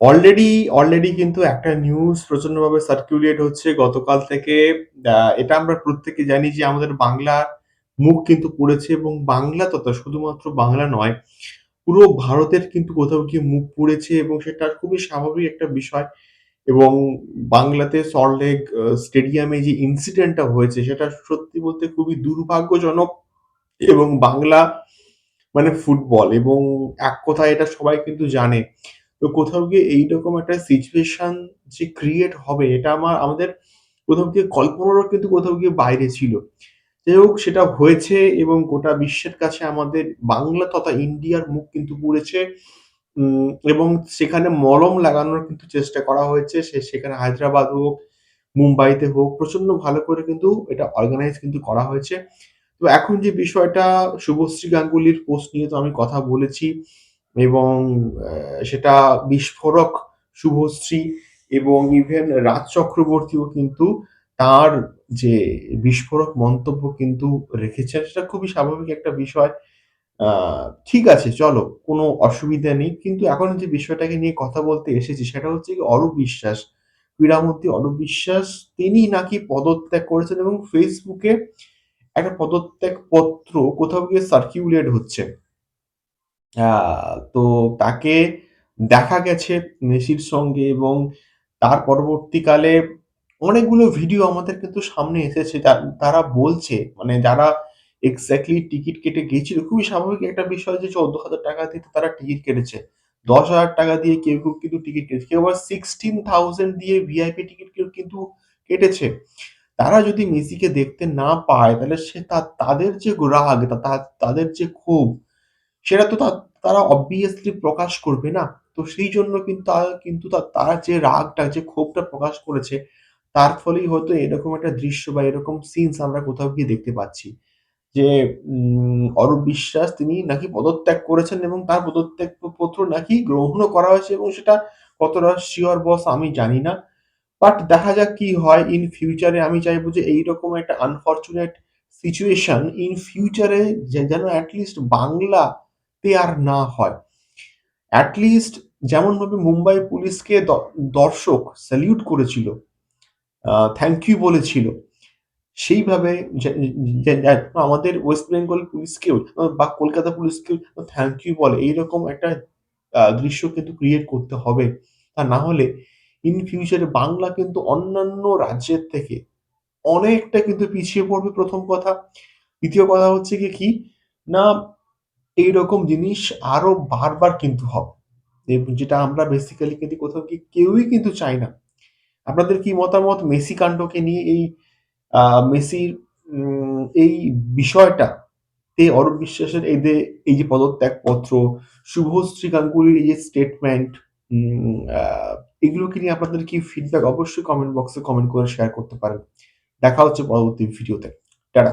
Already already কিন্তু একটা news প্রচন্ডভাবে circulate হচ্ছে গতকাল থেকে এটা আমরা প্রত্যেকে জানি যে আমাদের বাংলা মুখ কিন্তু পুড়েছে এবং বাংলা তথা শুধুমাত্র বাংলা নয়, পুরো ভারতের কিন্তু কোথাও গিয়ে মুখ পুড়েছে এবং সেটা খুবই স্বাভাবিক একটা বিষয় এবং বাংলাতে সল্টলেক স্টেডিয়ামে যে ইনসিডেন্টটা হয়েছে সেটা সত্যি বলতে খুবই দুর্ভাগ্যজনক এবং বাংলা মানে ফুটবল এবং এক কথায় এটা সবাই কিন্তু জানে। তো কোথাও গিয়ে এইরকম একটা সিচুয়েশন যে ক্রিয়েট হবে এটা আমার আমাদের কোথাও গিয়ে কল্পনারও কিন্তু কোথাও গিয়ে বাইরে ছিল। যাই হোক সেটা হয়েছে এবং গোটা বিশ্বের কাছে আমাদের বাংলা তথা ইন্ডিয়ার মুখ কিন্তু পুড়েছে। এবং সেখানে মলম লাগানোর কিন্তু চেষ্টা করা হয়েছে। সে সেখানে হায়দ্রাবাদ হোক, মুম্বাইতে হোক প্রচণ্ড ভালো করে কিন্তু এটা অর্গানাইজ কিন্তু করা হয়েছে। তো এখন যে বিষয়টা শুভশ্রী গাঙ্গুলির পোস্ট নিয়ে তো আমি কথা বলেছি এবং সেটা বিস্ফোরক শুভশ্রী এবং ইভেন রাজ চক্রবর্তীও কিন্তু তার যে বিস্ফোরক মন্তব্য কিন্তু রেখেছেন, সেটা খুবই স্বাভাবিক একটা বিষয়। ঠিক আছে, চলো, কোনো অসুবিধা নেই। কিন্তু এখন যে বিষয়টাকে নিয়ে কথা বলতে এসেছি, সেটা হচ্ছে কি অরূপ বিশ্বাস। ক্রীড়ামন্ত্রী অরূপ বিশ্বাস, তিনি নাকি পদত্যাগ করেছেন এবং ফেসবুকে একটা পদত্যাগ পত্র কোথাও গিয়ে সার্কিউলেট হচ্ছে। আ তো তাকে দেখা গেছে মেসির সঙ্গে এবং তার পরবর্তীকালে অনেকগুলো ভিডিও আমাদের কিন্তু সামনে এসেছে। তারা বলছে মানে যারা এক্সাক্টলি টিকিট কেটে গেছিল খুবই স্বাভাবিক একটা বিষয় যে ৳১৪,০০০ দিয়ে তারা টিকিট কেটেছে। ৳১০,০০০ দিয়ে কেউ, কেউ কিন্তু টিকিট কেটেছে। কেউ আবার 16,000 দিয়ে ভিআইপি টিকিট কেউ কিন্তু কেটেছে। তারা যদি মেসিকে দেখতে না পায় তাহলে সে তাদের যে রাগ তাদের যে ক্ষোভ সেটা তো তারা অবভিয়াসলি প্রকাশ করবে না? তো সেইজন্য কিন্তু তা কিন্তু তা তারা যে রাগটা, যে ক্ষোভটা প্রকাশ করেছে, তার ফলেই হয়তো এরকম একটা দৃশ্য বা এরকম সিনস আমরা কোথাও গিয়ে দেখতে পাচ্ছি। যে অরূপ বিশ্বাস তিনি নাকি পদত্যাগ করেছেন এবং তার পদত্যাগ পত্র নাকি গ্রহণও করা হয়েছে এবং সেটা কতটা শিওর বস আমি জানি না। বাট দেখা যাক কি হয় ইন ফিউচারে আমি চাইব যে এইরকম একটা আনফর্চুনেট সিচুয়েশন ইন ফিউচারে যেন অ্যাটলিস্ট লিস্ট আর না হয়। এট লিস্ট যেমনভাবে মুম্বাই পুলিশকে দর্শক স্যালিউট করেছিল, থ্যাংক ইউ বলেছিল। সেইভাবে আমাদের ওয়েস্ট বেঙ্গল পুলিশকেও বা কলকাতা পুলিশকেও থ্যাংক ইউ বলে এইরকম একটা দৃশ্য কিন্তু ক্রিয়েট করতে হবে। তা না হলে ইন ফিউচার বাংলা কিন্তু অন্যান্য রাজ্যের থেকে অনেকটা কিন্তু পিছিয়ে পড়বে প্রথম কথা। দ্বিতীয় কথা হচ্ছে কি না এইরকম জিনিস আরও বারবার কিন্তু হবে। এবং যেটা আমরা বেসিক্যালি কিন্তু কোথাও গিয়ে কেউই কিন্তু চাই না। আপনাদের কি মতামত মেসি কাণ্ডকে নিয়ে এই মেসির এই বিষয়টা এই অরূপ বিশ্বাসের এই যে এই যে পদত্যাগপত্র, শুভশ্রী গাঙ্গুলির এই যে স্টেটমেন্ট এগুলোকে নিয়ে আপনাদের কি ফিডব্যাক অবশ্যই কমেন্ট বক্সে কমেন্ট করে শেয়ার করতে পারেন। দেখা হচ্ছে পরবর্তী ভিডিওতে। টাটা।